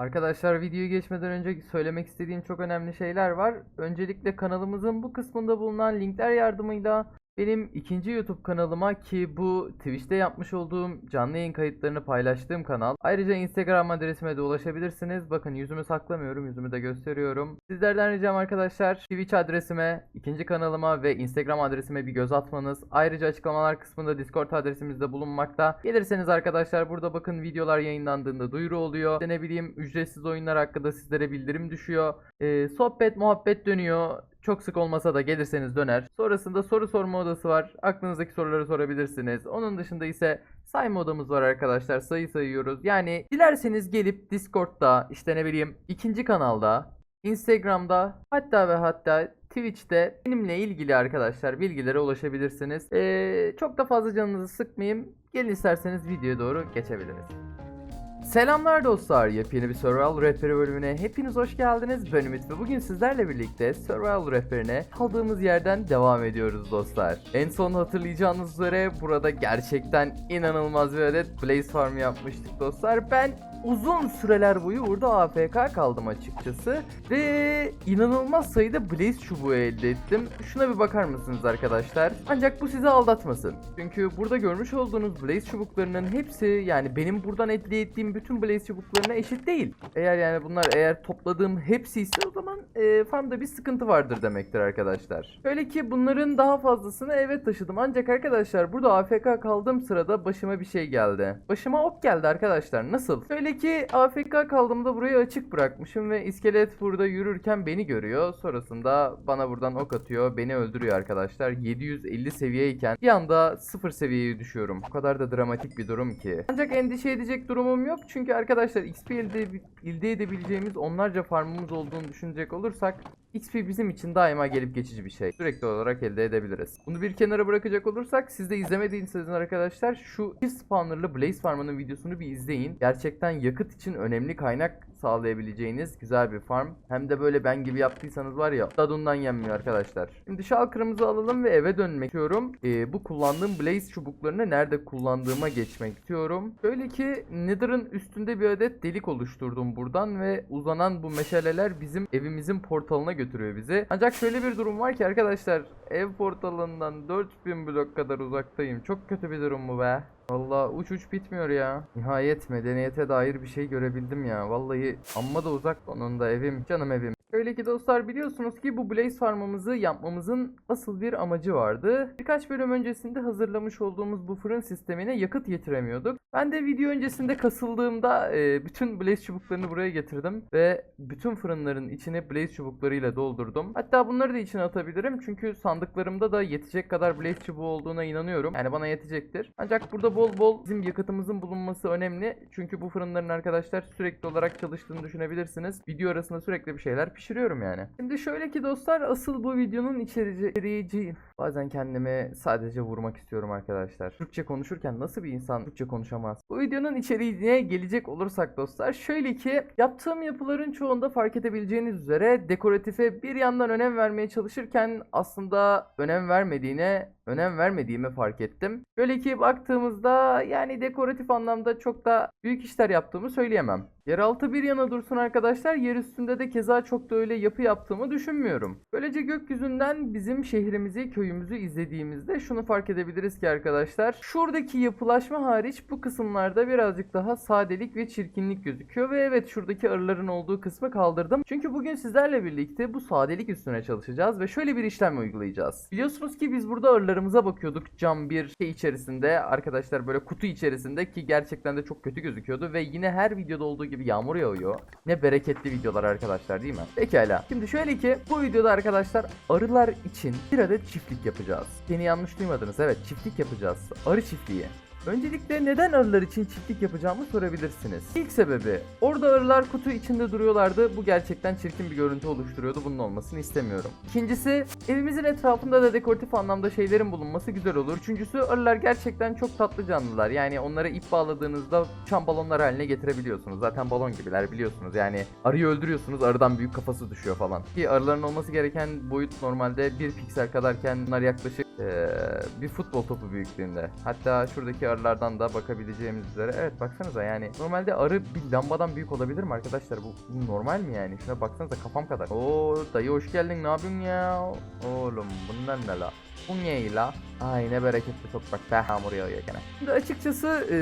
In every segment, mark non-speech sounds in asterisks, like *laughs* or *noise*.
Arkadaşlar videoyu geçmeden önce söylemek istediğim çok önemli şeyler var. Öncelikle kanalımızın bu kısmında bulunan linkler yardımıyla benim ikinci YouTube kanalıma ki bu Twitch'te yapmış olduğum canlı yayın kayıtlarını paylaştığım kanal. Ayrıca Instagram adresime de ulaşabilirsiniz. Bakın yüzümü saklamıyorum, yüzümü de gösteriyorum. Sizlerden ricam arkadaşlar Twitch adresime, ikinci kanalıma ve Instagram adresime bir göz atmanız. Ayrıca açıklamalar kısmında Discord adresimiz de bulunmakta. Gelirseniz arkadaşlar burada bakın videolar yayınlandığında duyuru oluyor. İşte ne bileyim ücretsiz oyunlar hakkında sizlere bildirim düşüyor. Ee, sohbet muhabbet dönüyor. Çok sık olmasa da gelirseniz döner. Sonrasında soru sorma odası var. Aklınızdaki soruları sorabilirsiniz. Onun dışında ise sayma odamız var arkadaşlar. Sayı sayıyoruz. Yani dilerseniz gelip Discord'da işte ne bileyim ikinci kanalda Instagram'da hatta ve hatta Twitch'te benimle ilgili arkadaşlar bilgilere ulaşabilirsiniz. Ee, çok da fazla canınızı sıkmayayım. Gelin isterseniz videoya doğru geçebiliriz. Selamlar dostlar. Yepyeni bir Survival Rehberi bölümüne hepiniz hoş geldiniz. Ben Ümit ve bugün sizlerle birlikte Survival Rehberine kaldığımız yerden devam ediyoruz dostlar. En son hatırlayacağınız üzere burada gerçekten inanılmaz bir adet Blaze Farm yapmıştık dostlar. Ben uzun süreler boyu burada AFK kaldım açıkçası. Ve inanılmaz sayıda Blaze çubuğu elde ettim. Şuna bir bakar mısınız arkadaşlar? Ancak bu sizi aldatmasın. Çünkü burada görmüş olduğunuz Blaze çubuklarının hepsi yani benim buradan elde ettiğim bütün Blaze çubuklarına eşit değil. Eğer yani bunlar eğer topladığım hepsi ise o zaman e, farmda bir sıkıntı vardır demektir arkadaşlar. Şöyle ki bunların daha fazlasını eve taşıdım. Ancak arkadaşlar burada AFK kaldığım sırada başıma bir şey geldi. Başıma ok geldi arkadaşlar. Nasıl? Şöyle ki AFK kaldığımda burayı açık bırakmışım ve iskelet burada yürürken beni görüyor. Sonrasında bana buradan ok atıyor. Beni öldürüyor arkadaşlar. 750 seviyeyken bir anda 0 seviyeye düşüyorum. O kadar da dramatik bir durum ki. Ancak endişe edecek durumum yok. Çünkü arkadaşlar XP elde, elde edebileceğimiz onlarca farmımız olduğunu düşünecek olursak XP bizim için daima gelip geçici bir şey. Sürekli olarak elde edebiliriz. Bunu bir kenara bırakacak olursak siz de izlemediyseniz arkadaşlar şu çift spawnerlı Blaze Farm'ının videosunu bir izleyin. Gerçekten yakıt için önemli kaynak sağlayabileceğiniz güzel bir farm. Hem de böyle ben gibi yaptıysanız var ya tadından yenmiyor arkadaşlar. Şimdi şalkırımızı alalım ve eve dönmek istiyorum. Ee, bu kullandığım Blaze çubuklarını nerede kullandığıma geçmek istiyorum. Şöyle ki Nether'ın üstünde bir adet delik oluşturdum buradan ve uzanan bu meşaleler bizim evimizin portalına götürüyor bizi. Ancak şöyle bir durum var ki arkadaşlar ev portalından 4000 blok kadar uzaktayım. Çok kötü bir durum bu be. Valla uç uç bitmiyor ya. Nihayet medeniyete dair bir şey görebildim ya. Vallahi amma da uzak onun da evim. Canım evim. Öyle ki dostlar biliyorsunuz ki bu Blaze Farm'ımızı yapmamızın asıl bir amacı vardı. Birkaç bölüm öncesinde hazırlamış olduğumuz bu fırın sistemine yakıt getiremiyorduk. Ben de video öncesinde kasıldığımda e, bütün Blaze çubuklarını buraya getirdim. Ve bütün fırınların içini Blaze çubuklarıyla doldurdum. Hatta bunları da içine atabilirim. Çünkü sandıklarımda da yetecek kadar Blaze çubuğu olduğuna inanıyorum. Yani bana yetecektir. Ancak burada bol bol bizim yakıtımızın bulunması önemli. Çünkü bu fırınların arkadaşlar sürekli olarak çalıştığını düşünebilirsiniz. Video arasında sürekli bir şeyler pişiriyorum yani. Şimdi şöyle ki dostlar asıl bu videonun içerici, bazen kendimi sadece vurmak istiyorum arkadaşlar. Türkçe konuşurken nasıl bir insan Türkçe konuşamaz? Bu videonun içeriğine gelecek olursak dostlar şöyle ki yaptığım yapıların çoğunda fark edebileceğiniz üzere dekoratife bir yandan önem vermeye çalışırken aslında önem vermediğine önem vermediğimi fark ettim. Şöyle ki baktığımızda yani dekoratif anlamda çok da büyük işler yaptığımı söyleyemem. Yeraltı bir yana dursun arkadaşlar. Yer üstünde de keza çok da öyle yapı yaptığımı düşünmüyorum. Böylece gökyüzünden bizim şehrimizi, köyümüzü izlediğimizde şunu fark edebiliriz ki arkadaşlar. Şuradaki yapılaşma hariç bu kısımlarda birazcık daha sadelik ve çirkinlik gözüküyor. Ve evet şuradaki arıların olduğu kısmı kaldırdım. Çünkü bugün sizlerle birlikte bu sadelik üstüne çalışacağız ve şöyle bir işlem uygulayacağız. Biliyorsunuz ki biz burada arılarımıza bakıyorduk cam bir şey içerisinde. Arkadaşlar böyle kutu içerisinde ki gerçekten de çok kötü gözüküyordu ve yine her videoda olduğu gibi yağmur yağıyor. Ne bereketli videolar arkadaşlar değil mi? Pekala. Şimdi şöyle ki bu videoda arkadaşlar arılar için bir adet çiftlik yapacağız. Beni yanlış duymadınız. Evet çiftlik yapacağız. Arı çiftliği. Öncelikle neden arılar için çiftlik yapacağımı sorabilirsiniz. İlk sebebi orada arılar kutu içinde duruyorlardı. Bu gerçekten çirkin bir görüntü oluşturuyordu. Bunun olmasını istemiyorum. İkincisi evimizin etrafında da dekoratif anlamda şeylerin bulunması güzel olur. Üçüncüsü arılar gerçekten çok tatlı canlılar. Yani onlara ip bağladığınızda uçan balonlar haline getirebiliyorsunuz. Zaten balon gibiler biliyorsunuz. Yani arıyı öldürüyorsunuz arıdan büyük kafası düşüyor falan. Ki arıların olması gereken boyut normalde 1 piksel kadarken bunlar yaklaşık Ee, bir futbol topu büyüklüğünde. Hatta şuradaki arılardan da bakabileceğimiz üzere. Evet baksanıza yani normalde arı bir lambadan büyük olabilir mi arkadaşlar? Bu, bu normal mi yani? Şuna baksanıza kafam kadar. Oo dayı hoş geldin ne yapıyorsun ya? Oğlum bundan ne la? Bu ne la? Ay ne bereketli toprak be hamur yağıyor gene. Şimdi açıkçası e,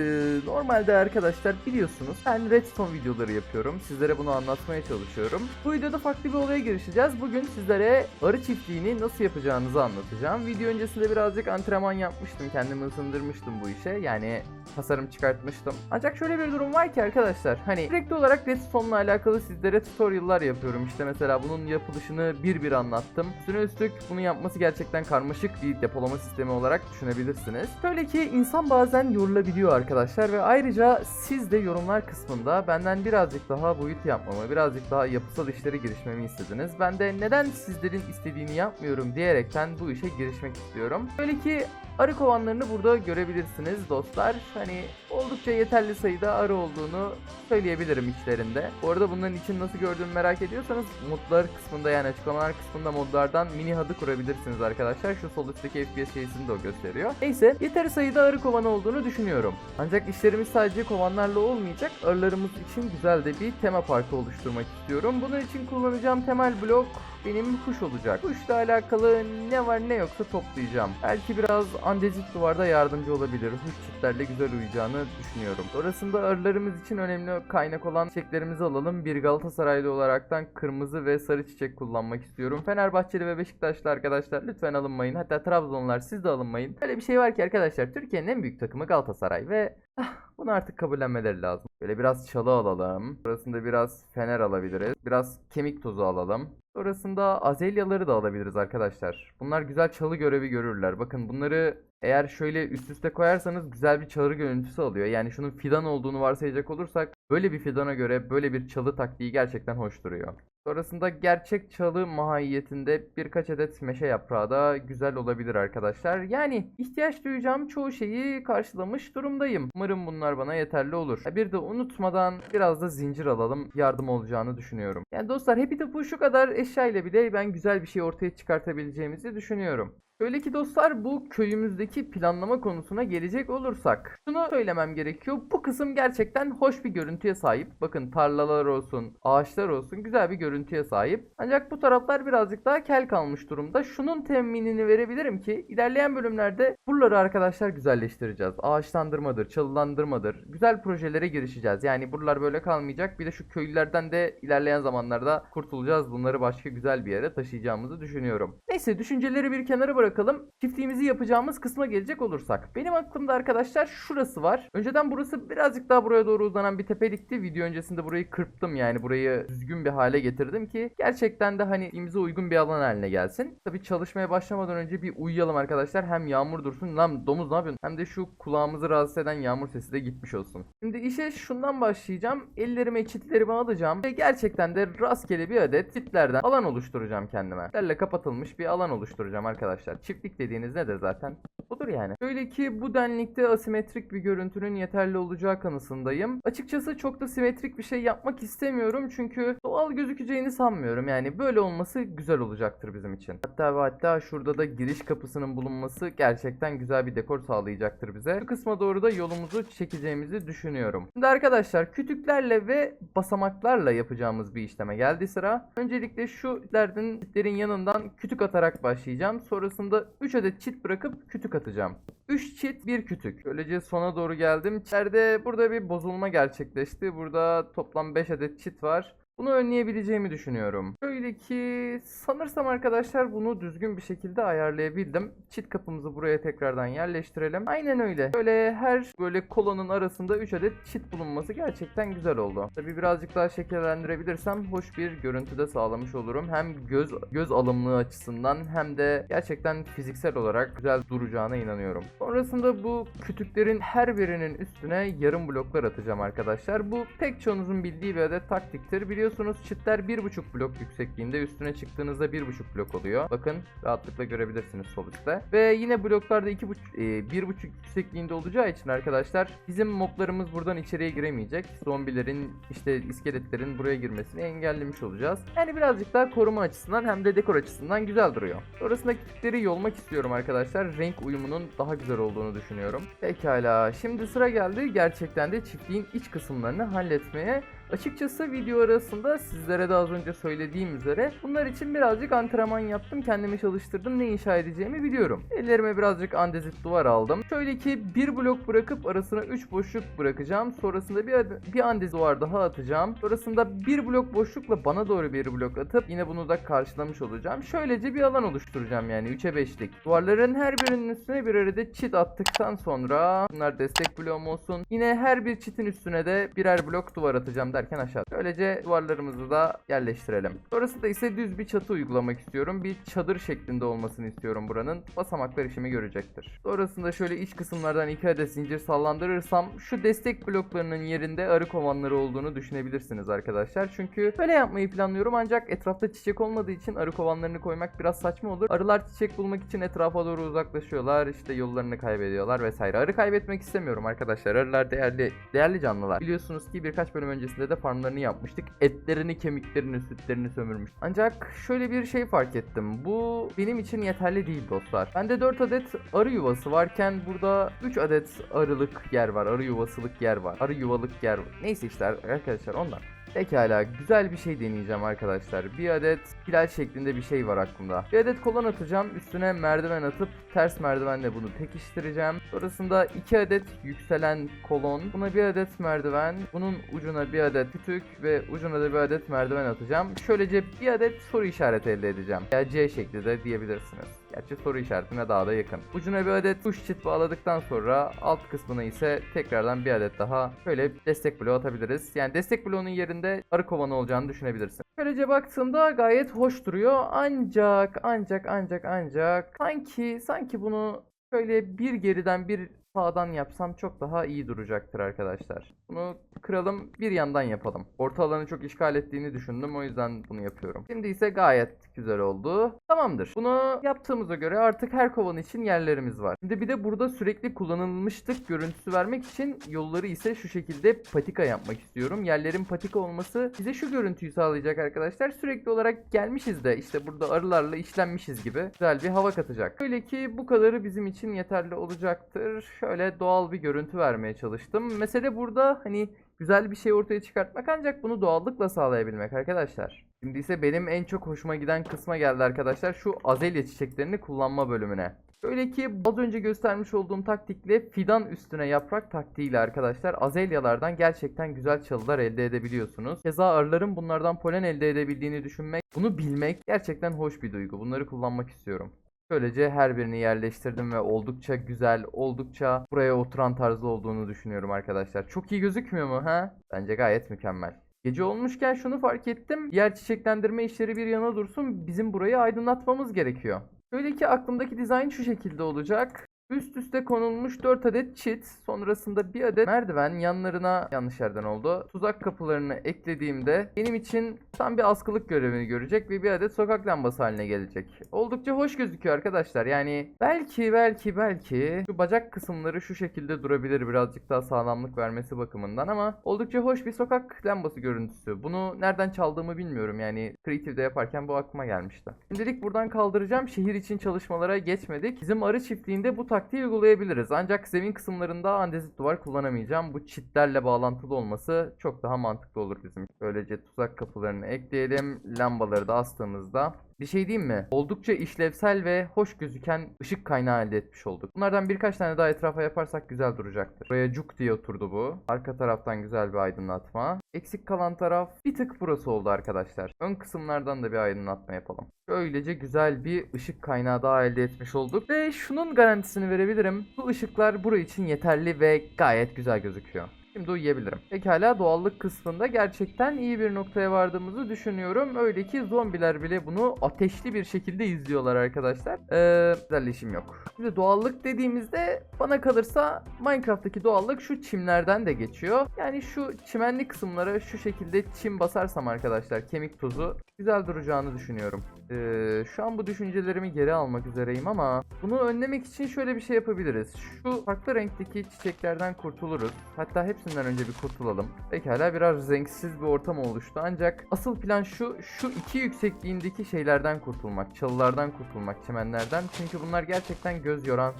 normalde arkadaşlar biliyorsunuz ben redstone videoları yapıyorum. Sizlere bunu anlatmaya çalışıyorum. Bu videoda farklı bir olaya girişeceğiz. Bugün sizlere arı çiftliğini nasıl yapacağınızı anlatacağım. Video öncesinde birazcık antrenman yapmıştım. Kendimi ısındırmıştım bu işe. Yani tasarım çıkartmıştım. Ancak şöyle bir durum var ki arkadaşlar. Hani sürekli olarak redstone'la alakalı sizlere tutorial'lar yapıyorum. İşte mesela bunun yapılışını bir bir anlattım. Üstüne üstlük bunu yapması gerçekten karmaşık bir depolama sistemi olarak düşünebilirsiniz. Şöyle ki insan bazen yorulabiliyor arkadaşlar ve ayrıca siz de yorumlar kısmında benden birazcık daha boyut yapmamı, birazcık daha yapısal işlere girişmemi istediniz. Ben de neden sizlerin istediğini yapmıyorum diyerekten bu işe girişmek istiyorum. Böyle ki arı kovanlarını burada görebilirsiniz dostlar. Hani oldukça yeterli sayıda arı olduğunu söyleyebilirim içlerinde. Bu arada bunların için nasıl gördüğümü merak ediyorsanız modlar kısmında yani açıklamalar kısmında modlardan mini hadı kurabilirsiniz arkadaşlar. Şu sol üstteki FPS şeysini de o gösteriyor. Neyse yeterli sayıda arı kovanı olduğunu düşünüyorum. Ancak işlerimiz sadece kovanlarla olmayacak. Arılarımız için güzel de bir tema parkı oluşturmak istiyorum. Bunun için kullanacağım temel blok benim kuş olacak. Kuşla alakalı ne var ne yoksa toplayacağım. Belki biraz andezit duvarda yardımcı olabilir. Kuş çiftlerle güzel uyacağını düşünüyorum. Sonrasında arılarımız için önemli kaynak olan çiçeklerimizi alalım. Bir Galatasaraylı olaraktan kırmızı ve sarı çiçek kullanmak istiyorum. Fenerbahçeli ve Beşiktaşlı arkadaşlar lütfen alınmayın. Hatta Trabzonlar siz de alınmayın. Böyle bir şey var ki arkadaşlar Türkiye'nin en büyük takımı Galatasaray ve ah, bunu artık kabullenmeleri lazım. Böyle biraz çalı alalım. Burasında biraz fener alabiliriz. Biraz kemik tozu alalım. Sonrasında azelyaları da alabiliriz arkadaşlar. Bunlar güzel çalı görevi görürler. Bakın bunları eğer şöyle üst üste koyarsanız güzel bir çalı görüntüsü alıyor. Yani şunun fidan olduğunu varsayacak olursak böyle bir fidana göre böyle bir çalı taktiği gerçekten hoş duruyor. Sonrasında gerçek çalı mahiyetinde birkaç adet meşe yaprağı da güzel olabilir arkadaşlar. Yani ihtiyaç duyacağım çoğu şeyi karşılamış durumdayım. Umarım bunlar bana yeterli olur. Bir de unutmadan biraz da zincir alalım. Yardım olacağını düşünüyorum. Yani dostlar Happy Topu şu kadar eşya ile bile ben güzel bir şey ortaya çıkartabileceğimizi düşünüyorum. Öyle ki dostlar bu köyümüzdeki planlama konusuna gelecek olursak şunu söylemem gerekiyor. Bu kısım gerçekten hoş bir görüntüye sahip. Bakın tarlalar olsun, ağaçlar olsun güzel bir görüntüye sahip. Ancak bu taraflar birazcık daha kel kalmış durumda. Şunun teminini verebilirim ki ilerleyen bölümlerde buraları arkadaşlar güzelleştireceğiz. Ağaçlandırmadır, çalılandırmadır. Güzel projelere girişeceğiz. Yani buralar böyle kalmayacak. Bir de şu köylülerden de ilerleyen zamanlarda kurtulacağız. Bunları başka güzel bir yere taşıyacağımızı düşünüyorum. Neyse düşünceleri bir kenara bırakalım. Çiftliğimizi yapacağımız kısma gelecek olursak. Benim aklımda arkadaşlar şurası var. Önceden burası birazcık daha buraya doğru uzanan bir tepelikti. Video öncesinde burayı kırptım yani burayı düzgün bir hale getirdim ki gerçekten de hani imize uygun bir alan haline gelsin. Tabii çalışmaya başlamadan önce bir uyuyalım arkadaşlar. Hem yağmur dursun. Lan domuz ne yapıyorsun? Hem de şu kulağımızı rahatsız eden yağmur sesi de gitmiş olsun. Şimdi işe şundan başlayacağım. Ellerime çitlerimi alacağım ve gerçekten de rastgele bir adet çitlerden alan oluşturacağım kendime. Çitlerle kapatılmış bir alan oluşturacağım arkadaşlar. Çiftlik dediğiniz nedir zaten? Budur yani. Şöyle ki bu denlikte asimetrik bir görüntünün yeterli olacağı kanısındayım. Açıkçası çok da simetrik bir şey yapmak istemiyorum çünkü doğal gözükeceğini sanmıyorum. Yani böyle olması güzel olacaktır bizim için. Hatta ve hatta şurada da giriş kapısının bulunması gerçekten güzel bir dekor sağlayacaktır bize. Bu kısma doğru da yolumuzu çekeceğimizi düşünüyorum. Şimdi arkadaşlar kütüklerle ve basamaklarla yapacağımız bir işleme geldi sıra. Öncelikle şu çitlerin yanından kütük atarak başlayacağım. Sonrasında 3 adet çit bırakıp kütük atacağım. 3 çit 1 kütük. Böylece sona doğru geldim. İçeride burada bir bozulma gerçekleşti. Burada toplam 5 adet çit var. Bunu önleyebileceğimi düşünüyorum. Şöyle ki sanırsam arkadaşlar bunu düzgün bir şekilde ayarlayabildim. Çit kapımızı buraya tekrardan yerleştirelim. Aynen öyle. Böyle her böyle kolonun arasında 3 adet çit bulunması gerçekten güzel oldu. Tabi birazcık daha şekillendirebilirsem hoş bir görüntü de sağlamış olurum. Hem göz göz alımlığı açısından hem de gerçekten fiziksel olarak güzel duracağına inanıyorum. Sonrasında bu kütüklerin her birinin üstüne yarım bloklar atacağım arkadaşlar. Bu pek çoğunuzun bildiği bir adet taktiktir. Biliyorsunuz biliyorsunuz çitler 1.5 blok yüksekliğinde üstüne çıktığınızda 1.5 blok oluyor. Bakın rahatlıkla görebilirsiniz sol üstte. Ve yine bloklarda 2.5 e, 1.5 yüksekliğinde olacağı için arkadaşlar bizim moblarımız buradan içeriye giremeyecek. Zombilerin işte iskeletlerin buraya girmesini engellemiş olacağız. Yani birazcık daha koruma açısından hem de dekor açısından güzel duruyor. Sonrasında kütükleri yolmak istiyorum arkadaşlar. Renk uyumunun daha güzel olduğunu düşünüyorum. Pekala şimdi sıra geldi gerçekten de çiftliğin iç kısımlarını halletmeye. Açıkçası video arasında sizlere de az önce söylediğim üzere bunlar için birazcık antrenman yaptım. Kendimi çalıştırdım. Ne inşa edeceğimi biliyorum. Ellerime birazcık andezit duvar aldım. Şöyle ki bir blok bırakıp arasına 3 boşluk bırakacağım. Sonrasında bir, bir andezit duvar daha atacağım. Sonrasında bir blok boşlukla bana doğru bir blok atıp yine bunu da karşılamış olacağım. Şöylece bir alan oluşturacağım yani 3'e 5'lik. Duvarların her birinin üstüne bir adet çit attıktan sonra bunlar destek bloğum olsun. Yine her bir çitin üstüne de birer blok duvar atacağım derken aşağı. Böylece duvarlarımızı da yerleştirelim. Sonrasında ise düz bir çatı uygulamak istiyorum. Bir çadır şeklinde olmasını istiyorum buranın. Basamaklar işimi görecektir. Sonrasında şöyle iç kısımlardan iki adet zincir sallandırırsam şu destek bloklarının yerinde arı kovanları olduğunu düşünebilirsiniz arkadaşlar. Çünkü böyle yapmayı planlıyorum ancak etrafta çiçek olmadığı için arı kovanlarını koymak biraz saçma olur. Arılar çiçek bulmak için etrafa doğru uzaklaşıyorlar. işte yollarını kaybediyorlar vesaire. Arı kaybetmek istemiyorum arkadaşlar. Arılar değerli değerli canlılar. Biliyorsunuz ki birkaç bölüm öncesinde de farmlarını yapmıştık. Etlerini, kemiklerini, sütlerini sömürmüş. Ancak şöyle bir şey fark ettim. Bu benim için yeterli değil dostlar. Bende 4 adet arı yuvası varken burada 3 adet arılık yer var. Arı yuvasılık yer var. Arı yuvalık yer var. Neyse işte arkadaşlar ondan. Pekala güzel bir şey deneyeceğim arkadaşlar. Bir adet hilal şeklinde bir şey var aklımda. Bir adet kolon atacağım. Üstüne merdiven atıp ters merdivenle bunu pekiştireceğim. Sonrasında iki adet yükselen kolon. Buna bir adet merdiven. Bunun ucuna bir adet kütük ve ucuna da bir adet merdiven atacağım. Şöylece bir adet soru işareti elde edeceğim. Ya C şeklinde diyebilirsiniz. Gerçi soru işaretine daha da yakın. Ucuna bir adet tuş çit bağladıktan sonra alt kısmına ise tekrardan bir adet daha şöyle destek bloğu atabiliriz. Yani destek bloğunun yerinde arı kovanı olacağını düşünebilirsin. Böylece baktığımda gayet hoş duruyor. Ancak ancak ancak ancak sanki sanki bunu şöyle bir geriden bir sağdan yapsam çok daha iyi duracaktır arkadaşlar. Bunu kıralım bir yandan yapalım. Orta alanı çok işgal ettiğini düşündüm o yüzden bunu yapıyorum. Şimdi ise gayet güzel oldu. Tamamdır. Bunu yaptığımıza göre artık her kovan için yerlerimiz var. Şimdi bir de burada sürekli kullanılmıştık görüntüsü vermek için yolları ise şu şekilde patika yapmak istiyorum. Yerlerin patika olması bize şu görüntüyü sağlayacak arkadaşlar. Sürekli olarak gelmişiz de işte burada arılarla işlenmişiz gibi güzel bir hava katacak. Öyle ki bu kadarı bizim için yeterli olacaktır. Şöyle doğal bir görüntü vermeye çalıştım. Mesele burada hani güzel bir şey ortaya çıkartmak ancak bunu doğallıkla sağlayabilmek arkadaşlar. Şimdi ise benim en çok hoşuma giden kısma geldi arkadaşlar. Şu azelya çiçeklerini kullanma bölümüne. Öyle ki az önce göstermiş olduğum taktikle fidan üstüne yaprak taktiğiyle arkadaşlar azelyalardan gerçekten güzel çalılar elde edebiliyorsunuz. Keza arıların bunlardan polen elde edebildiğini düşünmek, bunu bilmek gerçekten hoş bir duygu. Bunları kullanmak istiyorum. Böylece her birini yerleştirdim ve oldukça güzel, oldukça buraya oturan tarzda olduğunu düşünüyorum arkadaşlar. Çok iyi gözükmüyor mu ha? Bence gayet mükemmel. Gece olmuşken şunu fark ettim. Diğer çiçeklendirme işleri bir yana dursun. Bizim burayı aydınlatmamız gerekiyor. Şöyle ki aklımdaki dizayn şu şekilde olacak. Üst üste konulmuş 4 adet çit, sonrasında bir adet merdiven yanlarına yanlış yerden oldu. Tuzak kapılarını eklediğimde benim için tam bir askılık görevini görecek ve bir adet sokak lambası haline gelecek. Oldukça hoş gözüküyor arkadaşlar. Yani belki belki belki şu bacak kısımları şu şekilde durabilir birazcık daha sağlamlık vermesi bakımından ama oldukça hoş bir sokak lambası görüntüsü. Bunu nereden çaldığımı bilmiyorum yani Creative'de yaparken bu aklıma gelmişti. Şimdilik buradan kaldıracağım. Şehir için çalışmalara geçmedik. Bizim arı çiftliğinde bu taktiği uygulayabiliriz. Ancak zemin kısımlarında andezit duvar kullanamayacağım. Bu çitlerle bağlantılı olması çok daha mantıklı olur bizim. Böylece tuzak kapılarını ekleyelim. Lambaları da astığımızda bir şey diyeyim mi? Oldukça işlevsel ve hoş gözüken ışık kaynağı elde etmiş olduk. Bunlardan birkaç tane daha etrafa yaparsak güzel duracaktır. Buraya cuk diye oturdu bu. Arka taraftan güzel bir aydınlatma. Eksik kalan taraf bir tık burası oldu arkadaşlar. Ön kısımlardan da bir aydınlatma yapalım. Böylece güzel bir ışık kaynağı daha elde etmiş olduk. Ve şunun garantisini verebilirim. Bu ışıklar burası için yeterli ve gayet güzel gözüküyor. Şimdi uyuyabilirim. Pekala doğallık kısmında gerçekten iyi bir noktaya vardığımızı düşünüyorum. Öyle ki zombiler bile bunu ateşli bir şekilde izliyorlar arkadaşlar. Ee, güzelleşim yok. Şimdi doğallık dediğimizde bana kalırsa Minecraft'taki doğallık şu çimlerden de geçiyor. Yani şu çimenli kısımlara şu şekilde çim basarsam arkadaşlar kemik tozu güzel duracağını düşünüyorum. Ee, şu an bu düşüncelerimi geri almak üzereyim ama bunu önlemek için şöyle bir şey yapabiliriz. Şu farklı renkteki çiçeklerden kurtuluruz. Hatta hepsinden önce bir kurtulalım. Pekala biraz renksiz bir ortam oluştu ancak asıl plan şu şu iki yüksekliğindeki şeylerden kurtulmak. Çalılardan kurtulmak, çimenlerden. Çünkü bunlar gerçekten göz yoran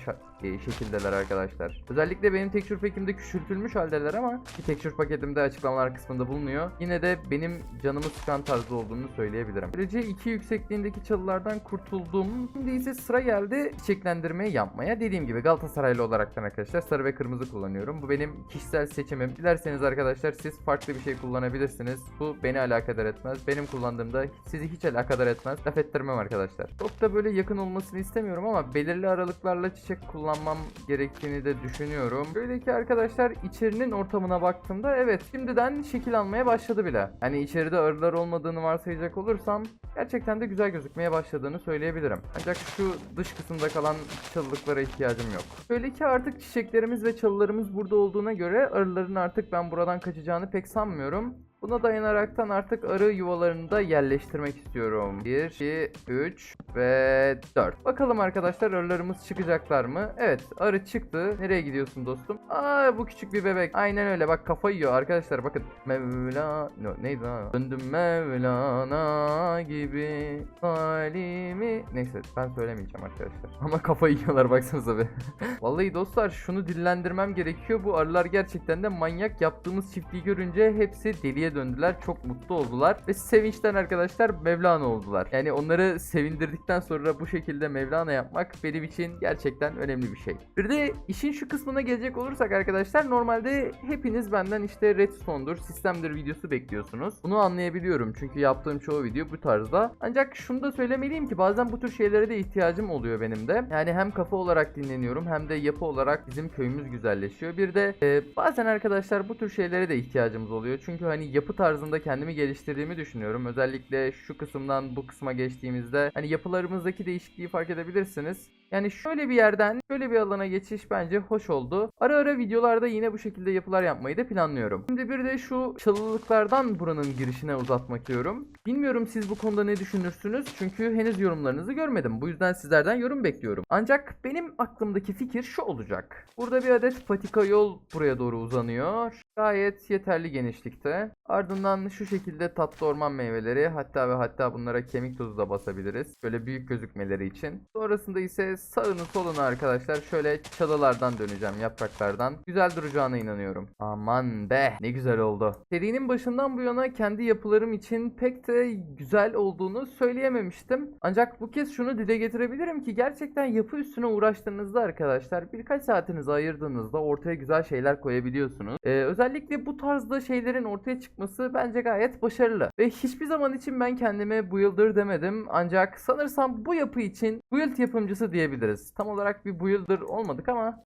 e, şekildeler arkadaşlar. Özellikle benim tekstür pakimde küçültülmüş haldeler ama bir tekstür paketimde açıklamalar kısmında bulunuyor. Yine de benim canımı sıkan tarzda olduğunu söyleyebilirim. Böylece iki yüksekliğindeki çalılardan kurtuldum. Şimdi ise sıra geldi çiçeklendirmeyi yapmaya. Dediğim gibi Galatasaraylı olaraktan arkadaşlar sarı ve kırmızı kullanıyorum. Bu benim kişisel seçimim. Dilerseniz arkadaşlar siz farklı bir şey kullanabilirsiniz. Bu beni alakadar etmez. Benim kullandığımda sizi hiç alakadar etmez. Laf ettirmem arkadaşlar. Çok da böyle yakın olmasını istemiyorum ama belirli aralıklarla çiçek kullanmam gerektiğini de düşünüyorum. Böyle ki arkadaşlar içerinin ortamına baktığımda evet şimdiden şekil almaya başladı bile. Hani içeride arılar olmadığını varsayacak olursam gerçekten de güzel gözükmeye başladığını söyleyebilirim. Ancak şu dış kısımda kalan çalılıklara ihtiyacım yok. Böyle ki artık çiçeklerimiz ve çalılarımız burada olduğuna göre arıların artık ben buradan kaçacağını pek sanmıyorum. Buna dayanaraktan artık arı yuvalarını da yerleştirmek istiyorum. 1, 2, 3 ve 4. Bakalım arkadaşlar arılarımız çıkacaklar mı? Evet arı çıktı. Nereye gidiyorsun dostum? Aa bu küçük bir bebek. Aynen öyle bak kafa yiyor arkadaşlar bakın. Mevla... No, neydi lan? Döndüm Mevlana gibi halimi... Neyse ben söylemeyeceğim arkadaşlar. *laughs* Ama kafa yiyorlar baksanıza be. *laughs* Vallahi dostlar şunu dillendirmem gerekiyor. Bu arılar gerçekten de manyak yaptığımız çiftliği görünce hepsi deliye döndüler. Çok mutlu oldular. Ve sevinçten arkadaşlar Mevlana oldular. Yani onları sevindirdikten sonra bu şekilde Mevlana yapmak benim için gerçekten önemli bir şey. Bir de işin şu kısmına gelecek olursak arkadaşlar normalde hepiniz benden işte redstone'dur, sistemdir videosu bekliyorsunuz. Bunu anlayabiliyorum çünkü yaptığım çoğu video bu tarzda. Ancak şunu da söylemeliyim ki bazen bu tür şeylere de ihtiyacım oluyor benim de. Yani hem kafa olarak dinleniyorum hem de yapı olarak bizim köyümüz güzelleşiyor. Bir de e, bazen arkadaşlar bu tür şeylere de ihtiyacımız oluyor. Çünkü hani yapı tarzında kendimi geliştirdiğimi düşünüyorum. Özellikle şu kısımdan bu kısma geçtiğimizde hani yapılarımızdaki değişikliği fark edebilirsiniz. Yani şöyle bir yerden şöyle bir alana geçiş bence hoş oldu. Ara ara videolarda yine bu şekilde yapılar yapmayı da planlıyorum. Şimdi bir de şu çalılıklardan buranın girişine uzatmak istiyorum. Bilmiyorum siz bu konuda ne düşünürsünüz? Çünkü henüz yorumlarınızı görmedim. Bu yüzden sizlerden yorum bekliyorum. Ancak benim aklımdaki fikir şu olacak. Burada bir adet patika yol buraya doğru uzanıyor. Gayet yeterli genişlikte. Ardından şu şekilde tatlı orman meyveleri hatta ve hatta bunlara kemik tozu da basabiliriz. Böyle büyük gözükmeleri için. Sonrasında ise sağını solunu arkadaşlar şöyle çalılardan döneceğim yapraklardan. Güzel duracağına inanıyorum. Aman be ne güzel oldu. Serinin başından bu yana kendi yapılarım için pek de güzel olduğunu söyleyememiştim. Ancak bu kez şunu dile getirebilirim ki gerçekten yapı üstüne uğraştığınızda arkadaşlar birkaç saatinizi ayırdığınızda ortaya güzel şeyler koyabiliyorsunuz. Ee, özellikle bu tarzda şeylerin ortaya çıkması bence gayet başarılı. Ve hiçbir zaman için ben kendime builder demedim. Ancak sanırsam bu yapı için build yapımcısı diyebiliriz. Tam olarak bir builder olmadık ama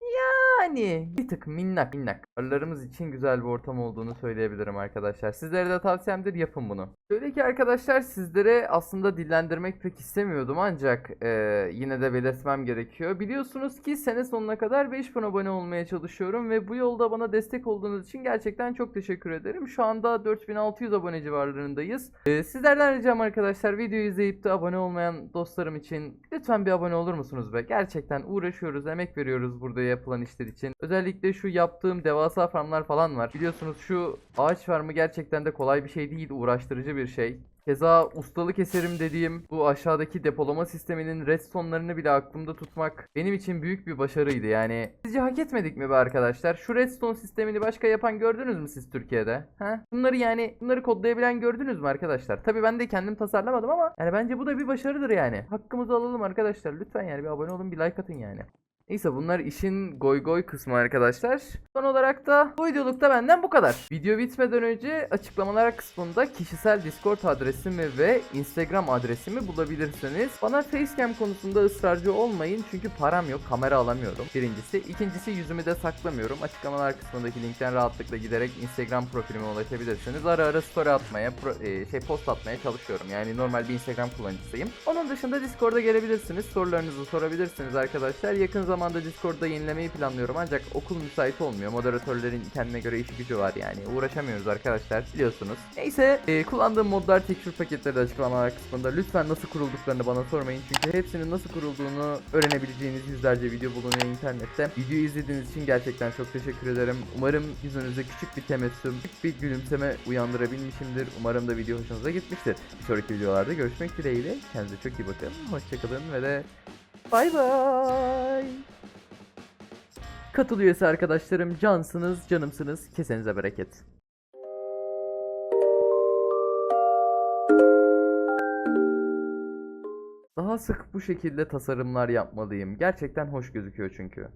yani bir tık minnak minnak. Arılarımız için güzel bir ortam olduğunu söyleyebilirim arkadaşlar. Sizlere de tavsiyemdir yapın bunu. Şöyle ki arkadaşlar sizlere aslında dillendirmek pek istemiyordum ancak e, yine de belirtmem gerekiyor. Biliyorsunuz ki sene sonuna kadar 5000 abone olmaya çalışıyorum ve bu yolda bana destek olduğunuz için gerçekten çok teşekkür ederim. Şu anda 4600 abone civarlarındayız. E, sizlerden ricam arkadaşlar videoyu izleyip de abone olmayan dostlarım için lütfen bir abone olur musunuz be? Gerçekten uğraşıyoruz, emek veriyoruz burada yapılan işler için. Özellikle şu yaptığım devasa farmlar falan var. Biliyorsunuz şu ağaç farmı gerçekten de kolay bir şey değil, uğraştırıcı bir şey. Keza ustalık eserim dediğim bu aşağıdaki depolama sisteminin redstone'larını bile aklımda tutmak benim için büyük bir başarıydı yani. Sizce hak etmedik mi be arkadaşlar? Şu redstone sistemini başka yapan gördünüz mü siz Türkiye'de? Ha? Bunları yani bunları kodlayabilen gördünüz mü arkadaşlar? Tabii ben de kendim tasarlamadım ama yani bence bu da bir başarıdır yani. Hakkımızı alalım arkadaşlar. Lütfen yani bir abone olun bir like atın yani. Neyse bunlar işin goy goy kısmı arkadaşlar. Son olarak da bu videolukta benden bu kadar. Video bitmeden önce açıklamalar kısmında kişisel Discord adresimi ve Instagram adresimi bulabilirsiniz. Bana facecam konusunda ısrarcı olmayın çünkü param yok kamera alamıyorum. Birincisi. ikincisi yüzümü de saklamıyorum. Açıklamalar kısmındaki linkten rahatlıkla giderek Instagram profilime ulaşabilirsiniz. Ara ara story atmaya, pro- e, şey post atmaya çalışıyorum. Yani normal bir Instagram kullanıcısıyım. Onun dışında Discord'a gelebilirsiniz. Sorularınızı sorabilirsiniz arkadaşlar. Yakın zamanda Discord'da yenilemeyi planlıyorum ancak okul müsait olmuyor. Moderatörlerin kendine göre işi gücü var yani. Uğraşamıyoruz arkadaşlar biliyorsunuz. Neyse e, kullandığım modlar tekstür paketleri de açıklamalar kısmında. Lütfen nasıl kurulduklarını bana sormayın. Çünkü hepsinin nasıl kurulduğunu öğrenebileceğiniz yüzlerce video bulunuyor internette. Videoyu izlediğiniz için gerçekten çok teşekkür ederim. Umarım yüzünüzde küçük bir tebessüm, küçük bir gülümseme uyandırabilmişimdir. Umarım da video hoşunuza gitmiştir. Bir sonraki videolarda görüşmek dileğiyle. Kendinize çok iyi bakın. Hoşçakalın ve de bay bay. Katıl üyesi arkadaşlarım cansınız, canımsınız. Kesenize bereket. Daha sık bu şekilde tasarımlar yapmalıyım. Gerçekten hoş gözüküyor çünkü.